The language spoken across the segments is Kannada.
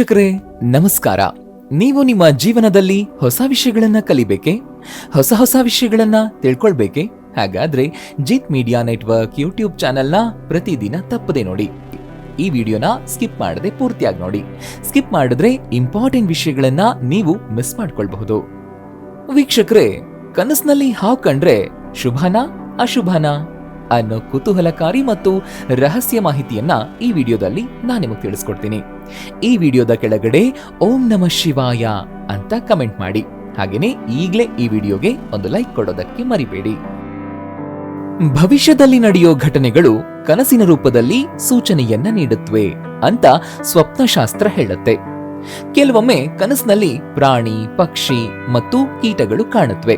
ವೀಕ್ಷಕರೇ, ನಮಸ್ಕಾರ. ನೀವು ನಿಮ್ಮ ಜೀವನದಲ್ಲಿ ಹೊಸ ವಿಷಯಗಳನ್ನ ಕಲಿಬೇಕೆ? ಹೊಸ ಹೊಸ ವಿಷಯಗಳನ್ನ ತಿಳ್ಕೊಳ್ಬೇಕೆ? ಹಾಗಾದ್ರೆ ಜಿತ್ ಮೀಡಿಯಾ ನೆಟ್ವರ್ಕ್ ಯೂಟ್ಯೂಬ್ ಚಾನೆಲ್ನ ಪ್ರತಿದಿನ ತಪ್ಪದೆ ನೋಡಿ. ಈ ವಿಡಿಯೋನ ಸ್ಕಿಪ್ ಮಾಡದೆ ಪೂರ್ತಿಯಾಗಿ ನೋಡಿ. ಸ್ಕಿಪ್ ಮಾಡಿದ್ರೆ ಇಂಪಾರ್ಟೆಂಟ್ ವಿಷಯಗಳನ್ನ ನೀವು ಮಿಸ್ ಮಾಡ್ಕೊಳ್ಬಹುದು. ವೀಕ್ಷಕರೇ, ಕನಸಿನಲ್ಲಿ ಹಾವು ಕಂಡ್ರೆ ಶುಭನಾ, ಅಶುಭನಾ? ಅನ್ನೋ ಕುತೂಹಲಕಾರಿ ಮತ್ತು ರಹಸ್ಯ ಮಾಹಿತಿಯನ್ನ ಈ ವಿಡಿಯೋದಲ್ಲಿ ನಾನು ನಿಮಗೆ ತಿಳಿಸ್ಕೊಡ್ತೀನಿ. ಈ ವಿಡಿಯೋದ ಕೆಳಗಡೆ ಓಂ ನಮ ಶಿವಾಯ ಅಂತ ಕಮೆಂಟ್ ಮಾಡಿ. ಹಾಗೇನೆ ಈಗಲೇ ಈ ವಿಡಿಯೋಗೆ ಒಂದು ಲೈಕ್ ಕೊಡೋದಕ್ಕೆ ಮರಿಬೇಡಿ. ಭವಿಷ್ಯದಲ್ಲಿ ನಡೆಯೋ ಘಟನೆಗಳು ಕನಸಿನ ರೂಪದಲ್ಲಿ ಸೂಚನೆಯನ್ನ ನೀಡುತ್ತವೆ ಅಂತ ಸ್ವಪ್ನಶಾಸ್ತ್ರ ಹೇಳುತ್ತೆ. ಕೆಲವೊಮ್ಮೆ ಕನಸಿನಲ್ಲಿ ಪ್ರಾಣಿ, ಪಕ್ಷಿ ಮತ್ತು ಕೀಟಗಳು ಕಾಣುತ್ತವೆ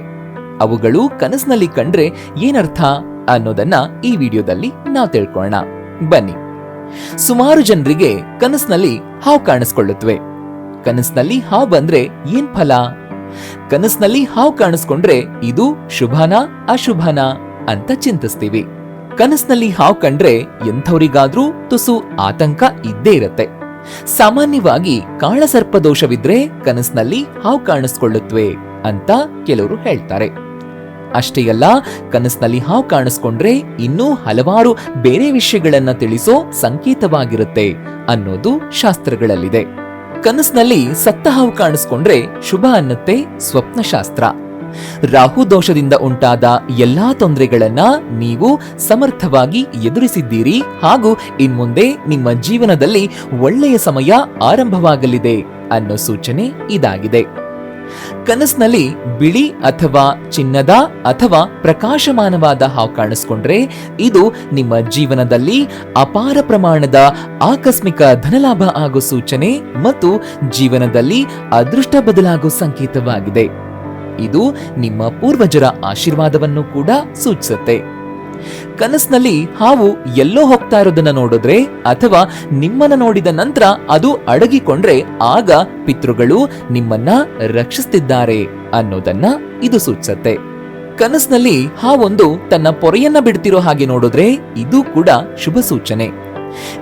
ಅವುಗಳು ಕನಸಿನಲ್ಲಿ ಕಂಡ್ರೆ ಏನರ್ಥ? ಅನ್ನೋದನ್ನ ಈ ವಿಡಿಯೋದಲ್ಲಿ ನಾವು ತಿಳ್ಕೊಳ್ಳೋಣ ಬನ್ನಿ. ಸುಮಾರು ಜನರಿಗೆ ಕನಸಿನಲ್ಲಿ ಹಾವು ಕಾಣಿಸ್ಕೊಳ್ಳುತ್ತವೆ ಕನಸಿನಲ್ಲಿ ಹಾವು ಬಂದ್ರೆ ಏನ್ ಫಲ? ಕನಸಿನಲ್ಲಿ ಹಾವು ಕಾಣಿಸ್ಕೊಂಡ್ರೆ ಇದು ಶುಭನಾ, ಅಶುಭನಾ ಅಂತ ಚಿಂತಿಸ್ತೀವಿ. ಕನಸಿನಲ್ಲಿ ಹಾವು ಕಂಡ್ರೆ ಎಂಥವರಿಗಾದ್ರೂ ತುಸು ಆತಂಕ ಇದ್ದೇ ಇರತ್ತೆ. ಸಾಮಾನ್ಯವಾಗಿ ಕಾಳಸರ್ಪ ದೋಷವಿದ್ರೆ ಕನಸಿನಲ್ಲಿ ಹಾವು ಕಾಣಿಸ್ಕೊಳ್ಳುತ್ತವೆ ಅಂತ ಕೆಲವರು ಹೇಳ್ತಾರೆ. ಅಷ್ಟೇ ಅಲ್ಲ, ಕನಸಿನಲ್ಲಿ ಹಾವು ಕಾಣಿಸ್ಕೊಂಡ್ರೆ ಇನ್ನೂ ಹಲವಾರು ಬೇರೆ ವಿಷಯಗಳನ್ನ ತಿಳಿಸೋ ಸಂಕೇತವಾಗಿರುತ್ತೆ ಅನ್ನೋದು ಶಾಸ್ತ್ರಗಳಲ್ಲಿದೆ. ಕನಸಿನಲ್ಲಿ ಸತ್ತ ಹಾವು ಕಾಣಿಸ್ಕೊಂಡ್ರೆ ಶುಭ ಅನ್ನತ್ತೆ ಸ್ವಪ್ನಶಾಸ್ತ್ರ. ರಾಹು ದೋಷದಿಂದ ಉಂಟಾದ ಎಲ್ಲಾ ತೊಂದರೆಗಳನ್ನ ನೀವು ಸಮರ್ಥವಾಗಿ ಎದುರಿಸಿದ್ದೀರಿ ಹಾಗೂ ಇನ್ಮುಂದೆ ನಿಮ್ಮ ಜೀವನದಲ್ಲಿ ಒಳ್ಳೆಯ ಸಮಯ ಆರಂಭವಾಗಲಿದೆ ಅನ್ನೋ ಸೂಚನೆ ಇದಾಗಿದೆ. ಕನಸಿನಲ್ಲಿ ಬಿಳಿ ಅಥವಾ ಚಿನ್ನದ ಅಥವಾ ಪ್ರಕಾಶಮಾನವಾದ ಹಾವು ಕಾಣಿಸ್ಕೊಂಡ್ರೆ ಇದು ನಿಮ್ಮ ಜೀವನದಲ್ಲಿ ಅಪಾರ ಪ್ರಮಾಣದ ಆಕಸ್ಮಿಕ ಧನಲಾಭ ಆಗೋ ಸೂಚನೆ ಮತ್ತು ಜೀವನದಲ್ಲಿ ಅದೃಷ್ಟ ಬದಲಾಗೋ ಸಂಕೇತವಾಗಿದೆ. ಇದು ನಿಮ್ಮ ಪೂರ್ವಜರ ಆಶೀರ್ವಾದವನ್ನು ಕೂಡ ಸೂಚಿಸುತ್ತೆ. ಕನಸಿನಲ್ಲಿ ಹಾವು ಎಲ್ಲೋ ಹೋಗ್ತಾ ಇರೋದನ್ನ ನೋಡಿದ್ರೆ ಅಥವಾ ನಿಮ್ಮನ್ನ ನೋಡಿದ ನಂತರ ಅದು ಅಡಗಿಕೊಂಡ್ರೆ ಆಗ ಪಿತೃಗಳು ನಿಮ್ಮನ್ನ ರಕ್ಷಿಸ್ತಿದ್ದಾರೆ ಅನ್ನೋದನ್ನ ಇದು ಸೂಚಿಸುತ್ತೆ. ಕನಸಿನಲ್ಲಿ ಹಾವೊಂದು ತನ್ನ ಪೊರೆಯನ್ನ ಬಿಡ್ತಿರೋ ಹಾಗೆ ನೋಡಿದ್ರೆ ಇದು ಕೂಡ ಶುಭ ಸೂಚನೆ.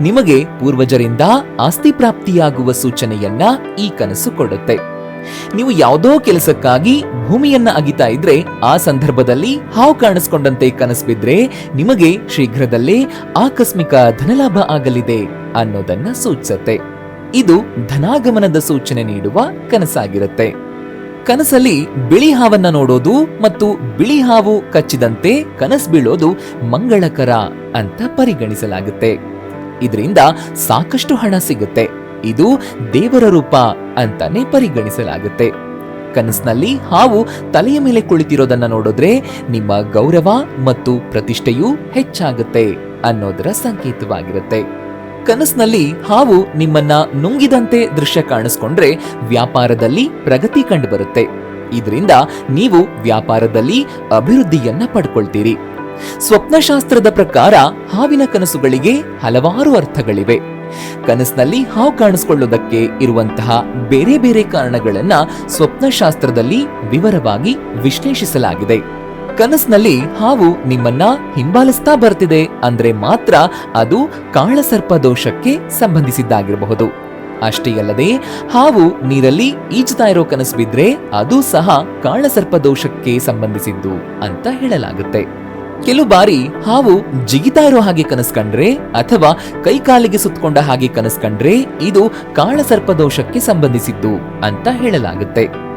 ನಿಮಗೆ ಪೂರ್ವಜರಿಂದ ಆಸ್ತಿ ಪ್ರಾಪ್ತಿಯಾಗುವ ಸೂಚನೆಯನ್ನ ಈ ಕನಸು ಕೊಡುತ್ತೆ. ನೀವು ಯಾವುದೋ ಕೆಲಸಕ್ಕಾಗಿ ಭೂಮಿಯನ್ನ ಅಗಿತಾ ಇದ್ರೆ ಆ ಸಂದರ್ಭದಲ್ಲಿ ಹಾವು ಕಾಣಿಸ್ಕೊಂಡಂತೆ ಕನಸು ಬಿದ್ರೆ ನಿಮಗೆ ಶೀಘ್ರದಲ್ಲೇ ಆಕಸ್ಮಿಕ ಧನಲಾಭ ಆಗಲಿದೆ ಅನ್ನೋದನ್ನ ಸೂಚಿಸುತ್ತೆ. ಇದು ಧನಾಗಮನದ ಸೂಚನೆ ನೀಡುವ ಕನಸಾಗಿರುತ್ತೆ. ಕನಸಲ್ಲಿ ಬಿಳಿ ಹಾವನ್ನ ನೋಡೋದು ಮತ್ತು ಬಿಳಿ ಹಾವು ಕಚ್ಚಿದಂತೆ ಕನಸು ಬೀಳೋದು ಮಂಗಳಕರ ಅಂತ ಪರಿಗಣಿಸಲಾಗುತ್ತೆ. ಇದರಿಂದ ಸಾಕಷ್ಟು ಹಣ ಸಿಗುತ್ತೆ. ಇದು ದೇವರ ರೂಪ ಅಂತಾನೆ ಪರಿಗಣಿಸಲಾಗುತ್ತೆ. ಕನಸಿನಲ್ಲಿ ಹಾವು ತಲೆಯ ಮೇಲೆ ಕುಳಿತಿರೋದನ್ನ ನೋಡಿದ್ರೆ ನಿಮ್ಮ ಗೌರವ ಮತ್ತು ಪ್ರತಿಷ್ಠೆಯೂ ಹೆಚ್ಚಾಗುತ್ತೆ ಅನ್ನೋದರ ಸಂಕೇತವಾಗಿರುತ್ತೆ. ಕನಸಿನಲ್ಲಿ ಹಾವು ನಿಮ್ಮನ್ನ ನುಂಗಿದಂತೆ ದೃಶ್ಯ ಕಾಣಿಸ್ಕೊಂಡ್ರೆ ವ್ಯಾಪಾರದಲ್ಲಿ ಪ್ರಗತಿ ಕಂಡುಬರುತ್ತೆ. ಇದರಿಂದ ನೀವು ವ್ಯಾಪಾರದಲ್ಲಿ ಅಭಿವೃದ್ಧಿಯನ್ನ ಪಡ್ಕೊಳ್ತೀರಿ. ಸ್ವಪ್ನಶಾಸ್ತ್ರದ ಪ್ರಕಾರ ಹಾವಿನ ಕನಸುಗಳಿಗೆ ಹಲವಾರು ಅರ್ಥಗಳಿವೆ. ಕನಸಿನಲ್ಲಿ ಹಾವು ಕಾಣಿಸ್ಕೊಳ್ಳೋದಕ್ಕೆ ಇರುವಂತಹ ಬೇರೆ ಬೇರೆ ಕಾರಣಗಳನ್ನ ಸ್ವಪ್ನಶಾಸ್ತ್ರದಲ್ಲಿ ವಿವರವಾಗಿ ವಿಶ್ಲೇಷಿಸಲಾಗಿದೆ. ಕನಸಿನಲ್ಲಿ ಹಾವು ನಿಮ್ಮನ್ನ ಹಿಂಬಾಲಿಸ್ತಾ ಬರ್ತಿದೆ ಅಂದ್ರೆ ಮಾತ್ರ ಅದು ಕಾಳಸರ್ಪ ದೋಷಕ್ಕೆ ಸಂಬಂಧಿಸಿದ್ದಾಗಿರಬಹುದು. ಅಷ್ಟೇ ಅಲ್ಲದೆ, ಹಾವು ನೀರಲ್ಲಿ ಈಜುತ್ತಾ ಇರೋ ಕನಸು ಬಿದ್ರೆ ಅದು ಸಹ ಕಾಳಸರ್ಪ ದೋಷಕ್ಕೆ ಸಂಬಂಧಿಸಿದ್ದು ಅಂತ ಹೇಳಲಾಗುತ್ತೆ. ಕೆಲವು ಬಾರಿ ಹಾವು ಜಿಗಿತಾ ಇರೋ ಹಾಗೆ ಕನಸು ಕಂಡ್ರೆ ಅಥವಾ ಕೈಕಾಲಿಗೆ ಸುತ್ತಕೊಂಡ ಹಾಗೆ ಕನಸು ಕಂಡ್ರೆ ಇದು ಕಾಳಸರ್ಪ ದೋಷಕ್ಕೆ ಸಂಬಂಧಿಸಿದ್ದು ಅಂತ ಹೇಳಲಾಗುತ್ತೆ.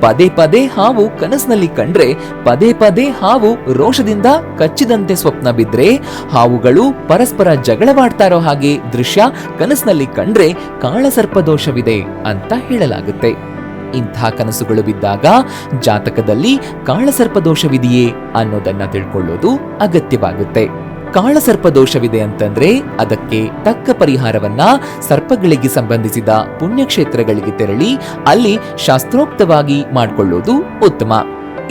ಪದೇ ಪದೇ ಹಾವು ಕನಸಿನಲ್ಲಿ ಕಂಡ್ರೆ, ಪದೇ ಪದೇ ಹಾವು ರೋಷದಿಂದ ಕಚ್ಚಿದಂತೆ ಸ್ವಪ್ನ ಬಿದ್ರೆ, ಹಾವುಗಳು ಪರಸ್ಪರ ಜಗಳವಾಡ್ತಾ ಇರೋ ಹಾಗೆ ದೃಶ್ಯ ಕನಸಿನಲ್ಲಿ ಕಂಡ್ರೆ ಕಾಳಸರ್ಪ ದೋಷವಿದೆ ಅಂತ ಹೇಳಲಾಗುತ್ತೆ. ಇಂಥ ಕನಸುಗಳು ಬಿದ್ದಾಗ ಜಾತಕದಲ್ಲಿ ಕಾಳಸರ್ಪ ದೋಷವಿದೆಯೇ ಅನ್ನೋದನ್ನ ತಿಳ್ಕೊಳ್ಳೋದು ಅಗತ್ಯವಾಗುತ್ತೆ. ಕಾಳಸರ್ಪ ದೋಷವಿದೆ ಅಂತಂದ್ರೆ ಅದಕ್ಕೆ ತಕ್ಕ ಪರಿಹಾರವನ್ನ ಸರ್ಪಗಳಿಗೆ ಸಂಬಂಧಿಸಿದ ಪುಣ್ಯಕ್ಷೇತ್ರಗಳಿಗೆ ತೆರಳಿ ಅಲ್ಲಿ ಶಾಸ್ತ್ರೋಕ್ತವಾಗಿ ಮಾಡಿಕೊಳ್ಳೋದು ಉತ್ತಮ.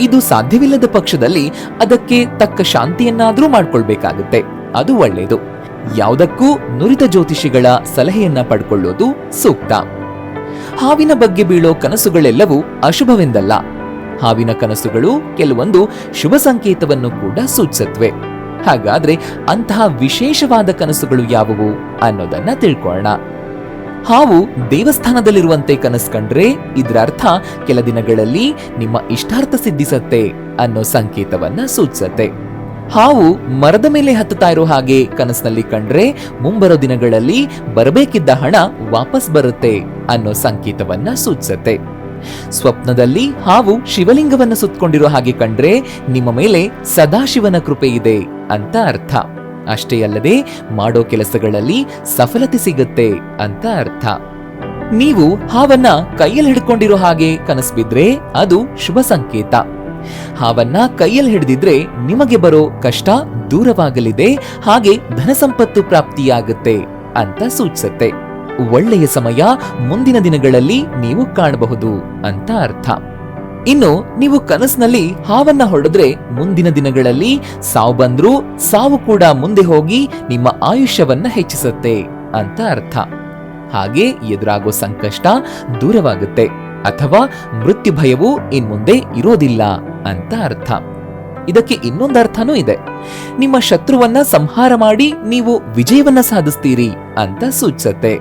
ಇದು ಸಾಧ್ಯವಿಲ್ಲದ ಪಕ್ಷದಲ್ಲಿ ಅದಕ್ಕೆ ತಕ್ಕ ಶಾಂತಿಯನ್ನಾದರೂ ಮಾಡ್ಕೊಳ್ಬೇಕಾಗುತ್ತೆ. ಅದು ಒಳ್ಳೆಯದು ಯಾವುದಕ್ಕೂ ನುರಿತ ಜ್ಯೋತಿಷಿಗಳ ಸಲಹೆಯನ್ನ ಪಡ್ಕೊಳ್ಳೋದು ಸೂಕ್ತ. ಹಾವಿನ ಬಗ್ಗೆ ಬೀಳೋ ಕನಸುಗಳೆಲ್ಲವೂ ಅಶುಭವೆಂದಲ್ಲ. ಹಾವಿನ ಕನಸುಗಳು ಕೆಲವೊಂದು ಶುಭ ಸಂಕೇತವನ್ನು ಕೂಡ ಸೂಚಿಸುತ್ತವೆ. ಹಾಗಾದ್ರೆ ಅಂತಹ ವಿಶೇಷವಾದ ಕನಸುಗಳು ಯಾವುವು ಅನ್ನೋದನ್ನ ತಿಳ್ಕೊಳ್ಳೋಣ. ಹಾವು ದೇವಸ್ಥಾನದಲ್ಲಿರುವಂತೆ ಕನಸು ಕಂಡ್ರೆ ಇದರ ಅರ್ಥ ಕೆಲ ದಿನಗಳಲ್ಲಿ ನಿಮ್ಮ ಇಷ್ಟಾರ್ಥ ಸಿದ್ಧಿಸತ್ತೆ ಅನ್ನೋ ಸಂಕೇತವನ್ನ ಸೂಚಿಸತ್ತೆ. ಹಾವು ಮರದ ಮೇಲೆ ಹತ್ತುತ್ತಾ ಇರೋ ಹಾಗೆ ಕನಸಿನಲ್ಲಿ ಕಂಡ್ರೆ ಮುಂಬರೋ ದಿನಗಳಲ್ಲಿ ಬರಬೇಕಿದ್ದ ಹಣ ವಾಪಸ್ ಬರುತ್ತೆ ಅನ್ನೋ ಸಂಕೇತವನ್ನ ಸೂಚಿಸುತ್ತೆ. ಸ್ವಪ್ನದಲ್ಲಿ ಹಾವು ಶಿವಲಿಂಗವನ್ನು ಸುತ್ತಕೊಂಡಿರೋ ಹಾಗೆ ಕಂಡ್ರೆ ನಿಮ್ಮ ಮೇಲೆ ಸದಾಶಿವನ ಕೃಪೆ ಇದೆ ಅಂತ ಅರ್ಥ. ಅಷ್ಟೇ ಅಲ್ಲದೆ ಮಾಡೋ ಕೆಲಸಗಳಲ್ಲಿ ಸಫಲತೆ ಸಿಗುತ್ತೆ ಅಂತ ಅರ್ಥ. ನೀವು ಹಾವನ್ನ ಕೈಯಲ್ಲಿ ಹಿಡ್ಕೊಂಡಿರೋ ಹಾಗೆ ಕನಸು ಬಿದ್ರೆ ಅದು ಶುಭ ಸಂಕೇತ. ಹಾವನ್ನ ಕೈಯಲ್ಲಿ ಹಿಡಿದಿದ್ರೆ ನಿಮಗೆ ಬರೋ ಕಷ್ಟ ದೂರವಾಗಲಿದೆ, ಹಾಗೆ ಧನ ಸಂಪತ್ತು ಪ್ರಾಪ್ತಿಯಾಗುತ್ತೆ ಅಂತ ಸೂಚಿಸುತ್ತೆ. ಒಳ್ಳೆಯ ಸಮಯ ಮುಂದಿನ ದಿನಗಳಲ್ಲಿ ನೀವು ಕಾಣಬಹುದು ಅಂತ ಅರ್ಥ. ಇನ್ನು ನೀವು ಕನಸಿನಲ್ಲಿ ಹಾವನ್ನ ಹೊಡೆದ್ರೆ ಮುಂದಿನ ದಿನಗಳಲ್ಲಿ ಸಾವು ಬಂದ್ರೂ ಸಾವು ಕೂಡ ಮುಂದೆ ಹೋಗಿ ನಿಮ್ಮ ಆಯುಷ್ಯವನ್ನ ಹೆಚ್ಚಿಸುತ್ತೆ ಅಂತ ಅರ್ಥ. ಹಾಗೆ ಎದುರಾಗೋ ಸಂಕಷ್ಟ ದೂರವಾಗುತ್ತೆ. ಅಥವಾ ಮೃತ್ಯು ಭಯವು ಇನ್ಮುಂದೆ ಇರೋದಿಲ್ಲ ಅಂತ ಅರ್ಥ. ಇದಕ್ಕೆ ಇನ್ನೊಂದು ಅರ್ಥನೂ ಇದೆ. ನಿಮ್ಮ ಶತ್ರುವನ್ನ ಸಂಹಾರ ಮಾಡಿ ನೀವು ವಿಜಯವನ್ನ ಸಾಧಿಸ್ತೀರಿ ಅಂತ ಸೂಚಿಸತ್ತೆ.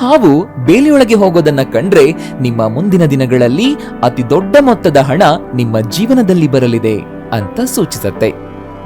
ಹಾವು ಬೇಲಿಯೊಳಗೆ ಹೋಗೋದನ್ನ ಕಂಡ್ರೆ ನಿಮ್ಮ ಮುಂದಿನ ದಿನಗಳಲ್ಲಿ ಅತಿ ದೊಡ್ಡ ಮೊತ್ತದ ಹಣ ನಿಮ್ಮ ಜೀವನದಲ್ಲಿ ಬರಲಿದೆ ಅಂತ ಸೂಚಿಸತ್ತೆ.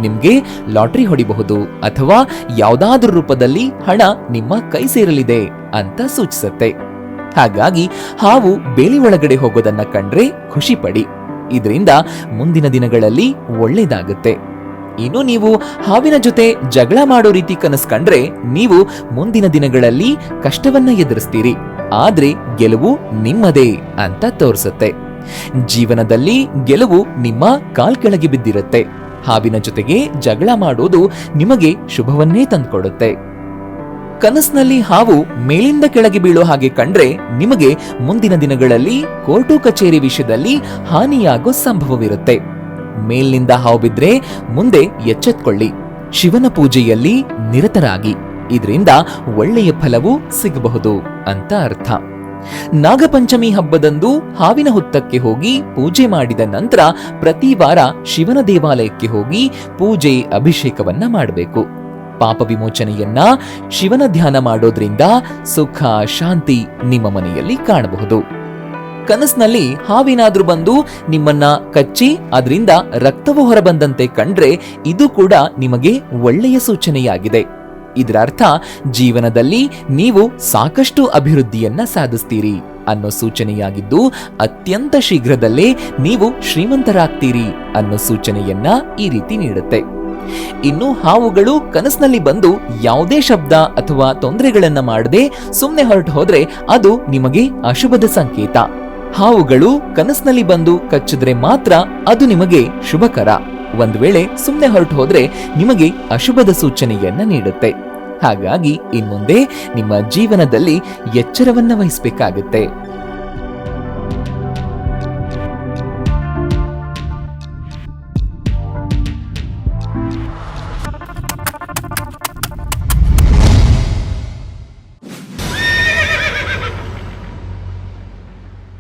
ನಿಮ್ಗೆ ಲಾಟರಿ ಹೊಡಿಬಹುದು ಅಥವಾ ಯಾವುದಾದ್ರೂ ರೂಪದಲ್ಲಿ ಹಣ ನಿಮ್ಮ ಕೈ ಸೇರಲಿದೆ ಅಂತ ಸೂಚಿಸತ್ತೆ. ಹಾಗಾಗಿ ಹಾವು ಬೇಲಿ ಒಳಗಡೆ ಹೋಗೋದನ್ನ ಕಂಡ್ರೆ ಖುಷಿ ಪಡಿ ಇದರಿಂದ ಮುಂದಿನ ದಿನಗಳಲ್ಲಿ ಒಳ್ಳೇದಾಗುತ್ತೆ. ಇನ್ನು ನೀವು ಹಾವಿನ ಜೊತೆ ಜಗಳ ಮಾಡೋ ರೀತಿ ಕನಸು ಕಂಡ್ರೆ ನೀವು ಮುಂದಿನ ದಿನಗಳಲ್ಲಿ ಕಷ್ಟವನ್ನ ಎದುರಿಸ್ತೀರಿ. ಆದ್ರೆ ಗೆಲುವು ನಿಮ್ಮದೇ ಅಂತ ತೋರಿಸುತ್ತೆ. ಜೀವನದಲ್ಲಿ ಗೆಲುವು ನಿಮ್ಮ ಕಾಲ್ ಕೆಳಗೆ ಬಿದ್ದಿರುತ್ತೆ. ಹಾವಿನ ಜೊತೆಗೆ ಜಗಳ ಮಾಡೋದು ನಿಮಗೆ ಶುಭವನ್ನೇ ತಂದ್ಕೊಡುತ್ತೆ. ಕನಸಿನಲ್ಲಿ ಹಾವು ಮೇಲಿಂದ ಕೆಳಗೆ ಬೀಳೋ ಹಾಗೆ ಕಂಡ್ರೆ ನಿಮಗೆ ಮುಂದಿನ ದಿನಗಳಲ್ಲಿ ಕೋರ್ಟು ಕಚೇರಿ ವಿಷಯದಲ್ಲಿ ಹಾನಿಯಾಗೋ ಸಂಭವವಿರುತ್ತೆ. ಮೇಲಿನಿಂದ ಹಾವು ಬಿದ್ರೆ ಮುಂದೆ ಎಚ್ಚೆತ್ಕೊಳ್ಳಿ. ಶಿವನ ಪೂಜೆಯಲ್ಲಿ ನಿರತರಾಗಿ. ಇದರಿಂದ ಒಳ್ಳೆಯ ಫಲವು ಸಿಗಬಹುದು ಅಂತ ಅರ್ಥ. ನಾಗಪಂಚಮಿ ಹಬ್ಬದಂದು ಹಾವಿನ ಹುತ್ತಕ್ಕೆ ಹೋಗಿ ಪೂಜೆ ಮಾಡಿದ ನಂತರ ಪ್ರತಿ ವಾರ ಶಿವನ ದೇವಾಲಯಕ್ಕೆ ಹೋಗಿ ಪೂಜೆ ಅಭಿಷೇಕವನ್ನ ಮಾಡಬೇಕು. ಪಾಪ ವಿಮೋಚನೆಯನ್ನ ಶಿವನ ಧ್ಯಾನ ಮಾಡೋದ್ರಿಂದ ಸುಖ, ಶಾಂತಿ ನಿಮ್ಮ ಮನೆಯಲ್ಲಿ ಕಾಣಬಹುದು. ಕನಸಿನಲ್ಲಿ ಹಾವೇನಾದ್ರೂ ಬಂದು ನಿಮ್ಮನ್ನ ಕಚ್ಚಿ ಅದರಿಂದ ರಕ್ತವು ಹೊರಬಂದಂತೆ ಕಂಡ್ರೆ ಇದು ಕೂಡ ನಿಮಗೆ ಒಳ್ಳೆಯ ಸೂಚನೆಯಾಗಿದೆ. ಇದರ ಅರ್ಥ ಜೀವನದಲ್ಲಿ ನೀವು ಸಾಕಷ್ಟು ಅಭಿವೃದ್ಧಿಯನ್ನ ಸಾಧಿಸ್ತೀರಿ ಅನ್ನೋ ಸೂಚನೆಯಾಗಿದ್ದು ಅತ್ಯಂತ ಶೀಘ್ರದಲ್ಲೇ ನೀವು ಶ್ರೀಮಂತರಾಗ್ತೀರಿ ಅನ್ನೋ ಸೂಚನೆಯನ್ನ ಈ ರೀತಿ ನೀಡುತ್ತೆ. ಇನ್ನು ಹಾವುಗಳು ಕನಸಿನಲ್ಲಿ ಬಂದು ಯಾವುದೇ ಶಬ್ದ ಅಥವಾ ತೊಂದರೆಗಳನ್ನ ಮಾಡದೆ ಸುಮ್ಮನೆ ಹೊರಟು ಹೋದ್ರೆ ಅದು ನಿಮಗೆ ಅಶುಭದ ಸಂಕೇತ. ಹಾವುಗಳು ಕನಸಿನಲ್ಲಿ ಬಂದು ಕಚ್ಚಿದ್ರೆ ಮಾತ್ರ ಅದು ನಿಮಗೆ ಶುಭಕರ. ಒಂದು ವೇಳೆ ಸುಮ್ಮನೆ ಹೊರಟು ಹೋದ್ರೆ ನಿಮಗೆ ಅಶುಭದ ಸೂಚನೆಯನ್ನ ನೀಡುತ್ತೆ. ಹಾಗಾಗಿ ಇನ್ಮುಂದೆ ನಿಮ್ಮ ಜೀವನದಲ್ಲಿ ಎಚ್ಚರವನ್ನ ವಹಿಸಬೇಕಾಗುತ್ತೆ.